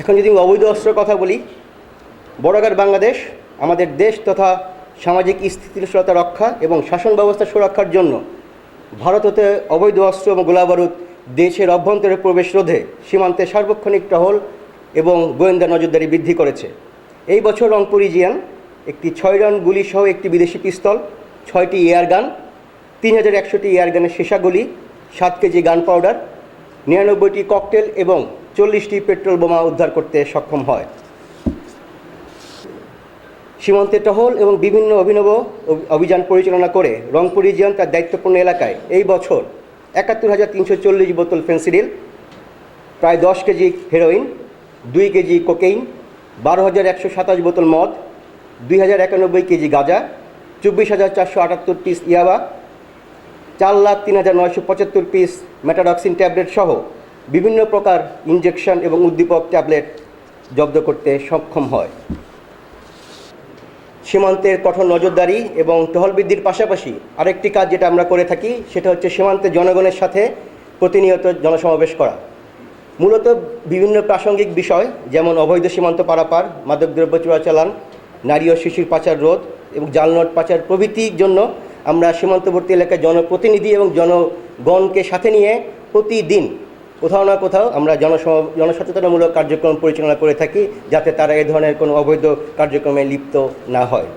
এখন যদি আমি অবৈধ অস্ত্রের কথা বলি বড়গার বাংলাদেশ আমাদের দেশ তথা সামাজিক স্থিতিশীলতা রক্ষা এবং শাসন ব্যবস্থা সুরক্ষার জন্য ভারত হতে অবৈধ অস্ত্র এবং গোলাবারুদ দেশের অভ্যন্তরে প্রবেশ রোধে সীমান্তে সার্বক্ষণিক টহল এবং গোয়েন্দা নজরদারি বৃদ্ধি করেছে। এই বছর রংপুর রিজিয়ান একটি ছয় রান গুলি সহ একটি বিদেশি পিস্তল, ছয়টি এয়ার গান তিন হাজার একশোটি এয়ার গানের সীসাগুলি, সাত কেজি গান পাউডার নিরানব্বইটি ককটেল এবং চল্লিশটি পেট্রোল বোমা উদ্ধার করতে সক্ষম হয়। সীমান্তে টহল এবং বিভিন্ন অভিনব অভিযান পরিচালনা করে রংপুর রিজিয়ন তার দায়িত্বপূর্ণ এলাকায় এই বছর একাত্তর হাজার তিনশো চল্লিশ বোতল ফেন্সিডিল, প্রায় দশ কেজি হেরোইন, দুই কেজি কোকেইন, বারো হাজার একশো সাতাশ বোতল মদ, দুই হাজার একানব্বই কেজি গাঁজা, চব্বিশ হাজার চারশো আটাত্তর পিস ইয়াবা, চার লাখ তিন হাজার নয়শো পঁচাত্তর পিস মেটাডক্সিন ট্যাবলেট সহ বিভিন্ন প্রকার ইঞ্জেকশন এবং উদ্দীপক ট্যাবলেট জব্দ করতে সক্ষম হয়। সীমান্তের কঠোর নজরদারি এবং টহল বৃদ্ধির পাশাপাশি আরেকটি কাজ যেটা আমরা করে থাকি, সেটা হচ্ছে সীমান্তে জনগণের সাথে প্রতিনিয়ত জনসমাবেশ করা। মূলত বিভিন্ন প্রাসঙ্গিক বিষয়, যেমন অবৈধ সীমান্ত পারাপার মাদকদ্রব্য চোরাচালান, নারী ও শিশুর পাচার রোধ এবং জালনোট পাচার প্রভৃতির জন্য আমরা সীমান্তবর্তী এলাকায় জনপ্রতিনিধি এবং জনগণকে সাথে নিয়ে প্রতিদিন কোথাও না কোথাও আমরা জনসম, জনসচেতনামূলক কার্যক্রম পরিচালনা করে থাকি যাতে তারা এ ধরনের কোনো অবৈধ কার্যক্রমে লিপ্ত না হয়।